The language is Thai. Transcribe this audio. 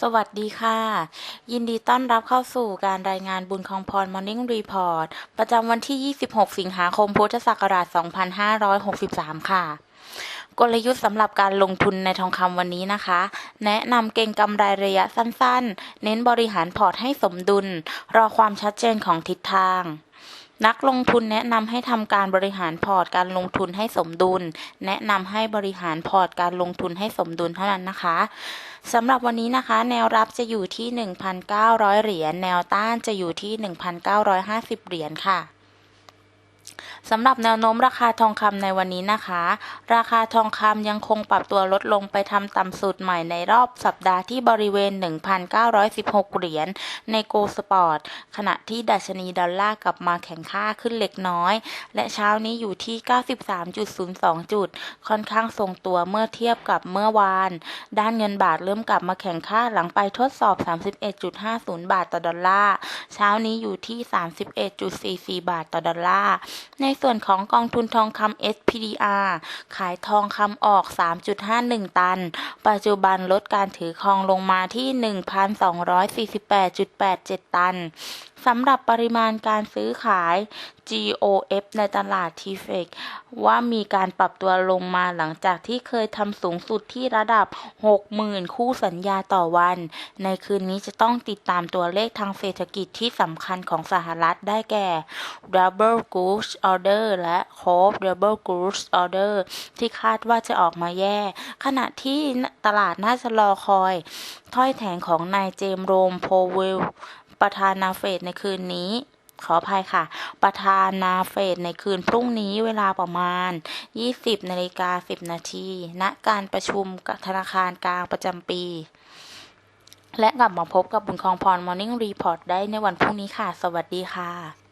สวัสดีค่ะ ยินดีต้อนรับเข้าสู่การรายงานบุญคองพร Morning Report ประจำวันที่ 26 สิงหาคมพุทธศักราช 2563 ค่ะ กลยุทธ์สำหรับการลงทุนในทองคำวันนี้นะคะ แนะนำเก็งกำไรระยะสั้นๆ เน้นบริหารพอร์ตให้สมดุล รอความชัดเจนของทิศทาง นักลงทุนแนะนำให้ทำการบริหารพอร์ตการลงทุนให้สมดุล แนะนำให้บริหารพอร์ตการลงทุนให้สมดุลเท่านั้นนะคะสำหรับวันนี้นะคะ แนวรับจะอยู่ที่ 1,900 เหรียญแนวต้านจะอยู่ที่ 1,950 เหรียญค่ะ สำหรับแนวโน้มราคาทองคำในวันนี้นะคะ ราคาทองคำยังคงปรับตัวลดลงไปทำต่ำสุดใหม่ในรอบสัปดาห์ที่บริเวณ 1,916 เหรียญในโกลสปอร์ต ขณะที่ดัชนีดอลลาร์กลับมาแข็งค่าขึ้นเล็กน้อย และเช้านี้อยู่ที่ 93.02 จุด ค่อนข้างทรงตัวเมื่อเทียบกับเมื่อวาน ด้านเงินบาทเริ่มกลับมาแข็งค่าหลังไปทดสอบ 31.50 บาทต่อดอลลาร์ เช้านี้อยู่ที่ 31.44 บาทต่อดอลลาร์ในส่วนของกองทุนทองคำ SPDR ขายทองคำออก 3.51 ตัน ปัจจุบันลดการถือครองลงมาที่ 1,248.87 ตันสำหรับปริมาณการซื้อขาย GOF ในตลาด t f e c ว่ามีการปรับตัวลงมาหลังจากที่เคยทำสูงสุดที่ระดับ 60,000 คู่สัญญาต่อวัน ในคืนนี้จะต้องติดตามตัวเลขทางเศรษฐกิจที่สำคัญของสหรัฐได้แก่ Double Goods Order และ Core Double Goods Order ที่คาดว่าจะออกมาแย่ ขณะที่ตลาดน่าจะรอคอย ถ้อยแถงของนายเจมส์โรมโพเวล ประธานาเฟดในคืนนี้ ขออภัยค่ะ ประธานาเฟดในคืนพรุ่งนี้เวลาประมาณ 20นาฬิกา10 นาทีณการประชุมธนาคารกลางประจำปี และกลับมาพบกับบุญคองพร Morning Report ได้ในวันพรุ่งนี้ค่ะ สวัสดีค่ะ